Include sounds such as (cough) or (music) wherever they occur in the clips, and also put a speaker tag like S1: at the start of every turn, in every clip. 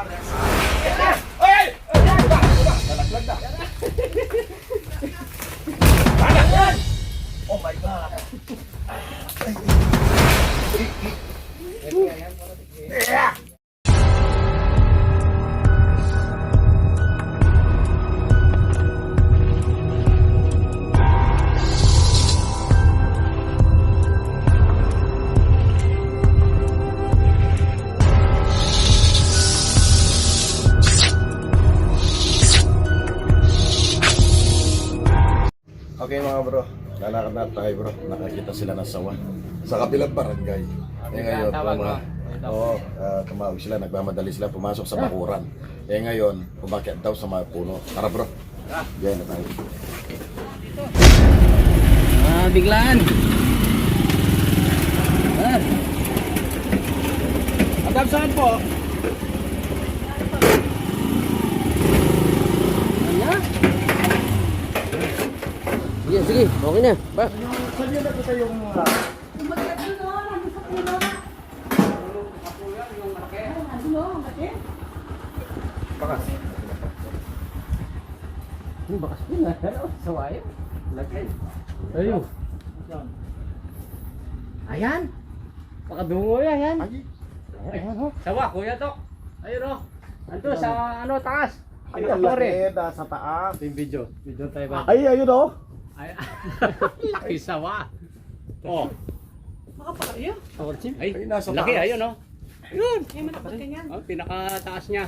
S1: out of that. Okay mga bro, lalakad na tayo bro. Nakakita sila ng sawa. Sa kabilang barangay. Eh ngayon,
S2: Tawag
S1: mga,
S2: mo.
S1: oo, ah, tumawag sila, nagmamadali sila, pumasok sa bakuran. Eh ngayon, umakyat daw sa mga puno. Tara bro. Yan na tayo.
S2: Ah, biglaan. Ah. Adab saan po? Ano? Sige, sige. Okay na. Ba?
S1: Bakas.
S2: Yung bakas yun ah. Ano? Sawayo. Lagay. Ayun. Ayan. Pakadungo yan. Ayan.
S1: Ay,
S2: Ayan ho. Sawa, kuya Tok. Ayun ho. Ando sa ano taas.
S1: ay, ang laki, nasa taas.
S2: Yung video. Video tayo ba?
S1: Ay, ayun oh.
S2: Ay, (laughs) laki sawa. Oh.
S3: Makapakayo.
S2: Ay,
S1: Ay, nasa
S2: laki
S1: taas.
S2: ayun oh. Ayun.
S3: Ay, matapat ka niyan.
S2: Oh, pinakataas niya.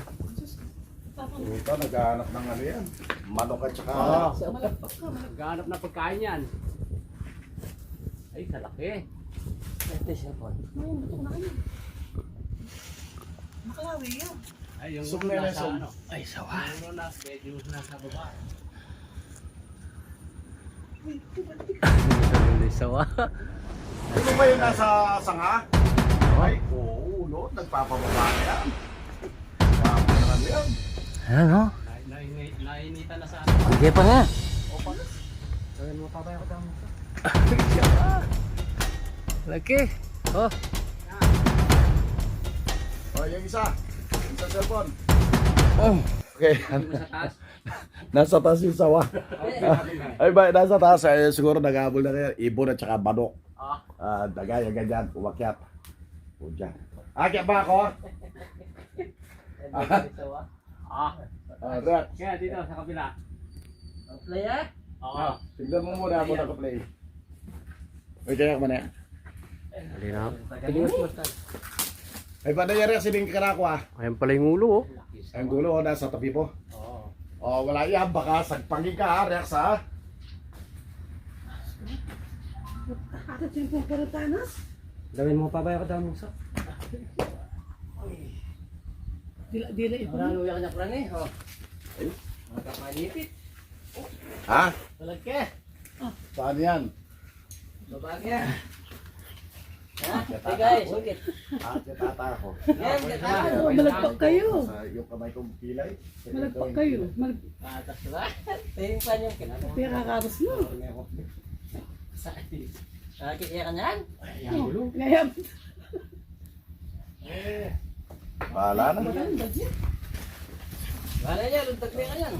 S1: Puta, naghahanap ng ano yan. Manok at saka...
S2: Oo.
S3: malagpak ka.
S2: Naghahanap na pagkain yan. Ay, kalaki. Ito siya po.
S3: Ay, buto na kayo. Makalawi yan.
S2: Ay, yung
S1: na
S2: nasa ano. Ay, sawa. Yung ulo na, medyo nasa baba. (laughs)
S3: Uy, diba,
S2: Ay, sawa.
S1: Ano ba yung nasa sanga? Ay, oo, no. Nagpapababa na yan. Papayaran yan.
S2: Ano? Nainit, nainitan na sa ano. Sige pa nga. Gawin mo pa ba ako damo? (laughs) Laki. Oh.
S1: Oh, yung isa. Yung sa cellphone.
S2: Oh.
S1: Okay. (laughs) Nasa taas yung sawa. Ay ba, nasa taas. Ay, siguro nag-aabol na kayo. Ibon at saka manok.
S2: Ah.
S1: Ah, dagaya ganyan. Umakyat. O dyan. Akyat ba ako?
S2: Ah.
S1: Ah.
S2: Kaya dito sa kabila. Play eh? Oo.
S1: Ah, tignan mo muna ako naka-play. Uy, kaya ka man yan.
S2: Halina.
S1: Ay, ba nangyari kasi din karako ah.
S2: Ayan pala yung ulo oh.
S1: Ang gulo, oh, nasa tabi po.
S2: Oo.
S1: Oh, wala yan. Baka sagpangin ka ha, Rex ha.
S3: Atat yung pong karatanas.
S2: Gawin mo pa ba ako damo sa?
S3: Dila, dila ito.
S2: Marano yung kanya prang eh. Oh. Magkapanipit.
S1: Ha?
S2: Talagke.
S1: Saan yan?
S2: Babagya. Ha? Hey guys, okay.
S1: Akyat ata ako.
S2: Yan.
S3: Oh, malagpak kayo.
S1: Sa yung kamay kong pilay.
S3: Malagpak kayo.
S2: Ba? (laughs) Tingin pa niyo
S3: kaya kakaros mo.
S2: Sakit ya kan yan?
S3: Oh, Ngayap.
S1: Bahala na.
S2: Wala niya, lundag niya yan.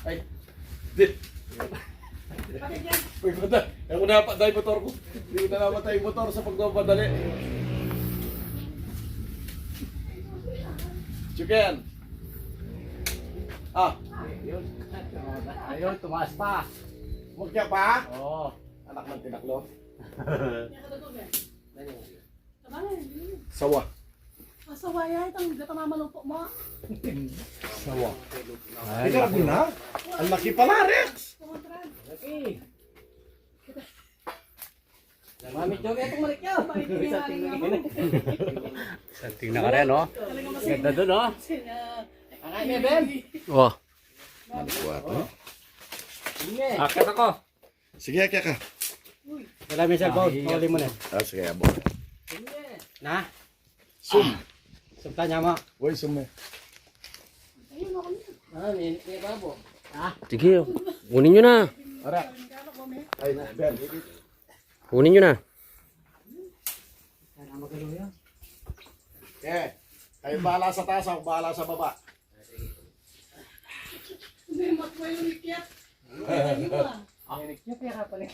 S1: Ay. Di. Uy, bata. Ako na patay motor ko. Hindi ko na namatay yung motor sa pagmamadali. Chicken. Ah,
S2: Ayun. Ayun, tumaas pa.
S1: mugya pa?
S2: Oo.
S1: Anak ng tinaklo. (laughs)
S3: Tama na.
S1: Sawa.
S3: Masawaya itong gata mamalupo mo.
S1: Sawa. Ay, grabe na. Ang laki pala, Rex.
S2: Okay. Mami Jog, itong malik niya.
S3: Mo.
S2: Tingnan ka rin,
S3: masaya.
S2: Ganda dun, no?
S3: Sina.
S2: Akay niya, Ben. Oh. Sige. Akit ako.
S1: Sige, kaya ka.
S2: Wala may cellphone. Huli mo na.
S1: Ah, sige, abo.
S2: Na?
S1: Zoom.
S2: Sabta niya mo.
S1: Uy,
S3: niya.
S2: Ah, may may babo.
S4: Sige, kunin nyo na.
S1: Ara. Ay, Ben.
S4: Kunin nyo na.
S1: Eh, kayo bahala sa taas, ako bahala sa baba.
S3: Hindi, matwa yung ikyat. Ayun.
S2: Niya pera pala.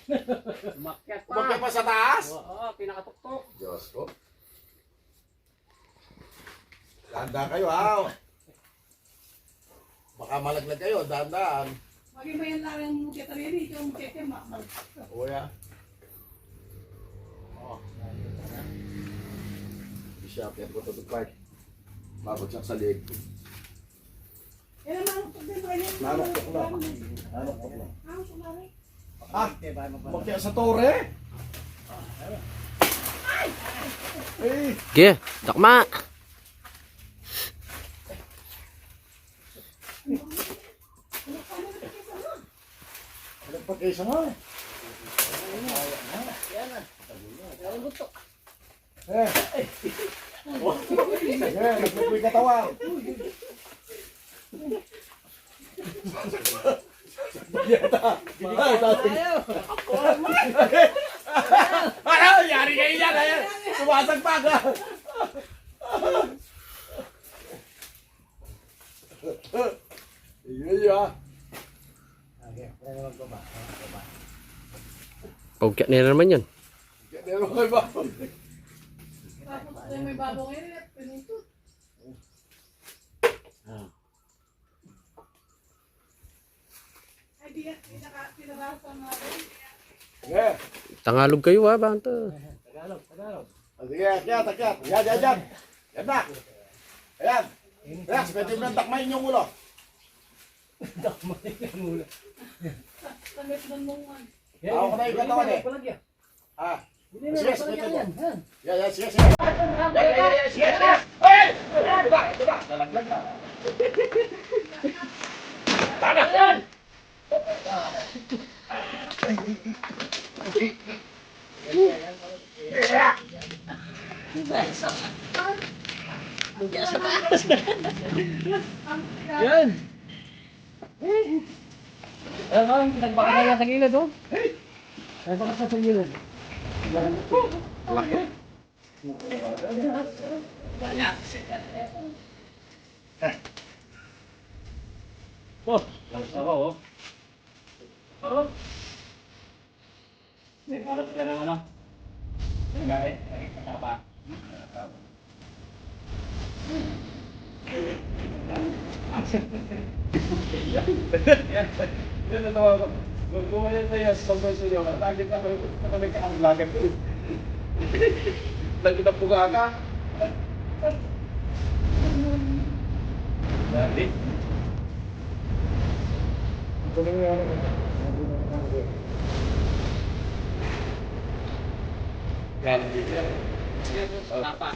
S2: Umakyat pa.
S1: Huwag pa sa taas.
S2: Oo, pinakatuktok.
S1: Diyos ko. Danda kayo, ha? Baka malaglag kayo, dandaan.
S3: Wagi mo yan lang yung mukha rin. Yung keke, makmal.
S1: Kuya. Oh. Bishop, yan ko to park. Mabot siya sa leg.
S3: Yan ang yan?
S1: Nanuktok na. Na.
S3: Nanuktok na rin.
S1: Ah, bakya sa tore. Eh,
S4: Sige, takma.
S1: Nagpagkisa mo eh. Eh. Eh, nagpagkisa katawan. Ano? Yari kayo yan! Sumasag pa ka! Iya, iya.
S4: Pagkat nila naman yan.
S1: Kaya mo kayo ba?
S3: Tapos eh, may bagong ngayon. Pinutut. Ay, di yan. Pinaka- pinarasan natin.
S1: Sige.
S4: Tangalog kayo ha, banta.
S2: Tagalog, Tagalog.
S1: Sige, akyat, akyat. Yan, yan, yan. Yan na. Ayan. Ayan, pwede mo nang takmayin yung ulo.
S3: Damit ng mungan.
S1: Ako ko na yung katawan eh. Ah.
S2: Yan. Yan.
S1: Yan, yan, sige, sige. Yan, yan, yan, sige, sige. Hey! Diba, diba? Lalaglag na. Tana! Yan!
S2: Yan. Eh, ang nagbaka na yan sa gilid, oh. Ay, baka sa gilid.
S1: Laki.
S2: Oh, lakas ako, oh. Oh. May parang ka naman, oh. Gaya, pa.
S1: Yan na (laughs) (laughs) tawa ko. Gumawa na yan niyo. Tagit ako sa kami ka ang lagay. Lagi na puga ka. Dali. Ito na nga.
S2: Tapa.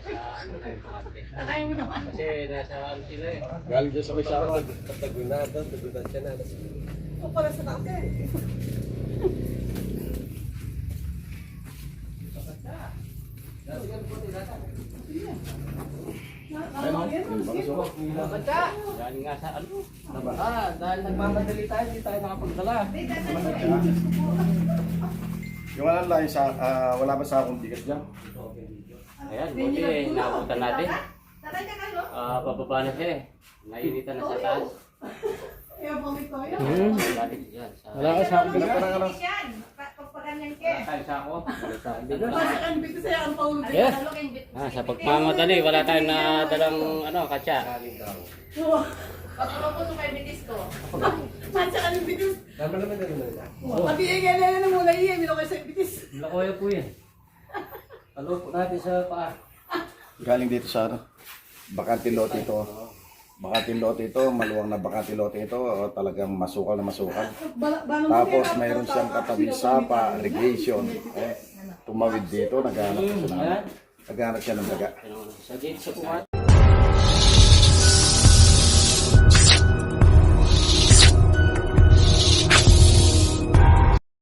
S3: Tatay mo naman.
S2: Kasi nasa ano sila eh.
S1: Galing dyan sa may sarap.
S3: Ito pala sa tatay.
S2: Galing nga sa ano. Ah, dahil nagmamadali tayo, hindi tayo makapagdala.
S1: Yung wala lang sa, ah, wala ba sa akong bigas dyan?
S2: Ayan, buti naabutan natin. Ah, bababa na siya eh. Nainitan na sa taas.
S3: Ko yun.
S4: Hmm.
S2: Balik yan. Sa...
S1: Wala ka sa akong bigas. Wala ka lang.
S2: Wala tayong sako. Wala tayong bigla.
S3: Basta ang bitis sa'yo ang paulog.
S2: Yes. Ah, sa pagmamadali, wala tayong nadalang ano, katsa.
S3: Mansa (laughs) ka ng bitis. Pati yung gano'n na muna iya, milo kayo sa bitis. (laughs)
S2: Lakoya po yan. Palupo natin sa paa.
S1: Galing dito sa ano? Bakante lote ito. Bakante lote ito, maluwang na bakante lote ito, o talagang masukal na masukal. Tapos mayroon siyang katabi sapa, irrigation. Eh, tumawid dito, naghanap siya ng, naghanap siya ng daga.
S2: Sa gate sa.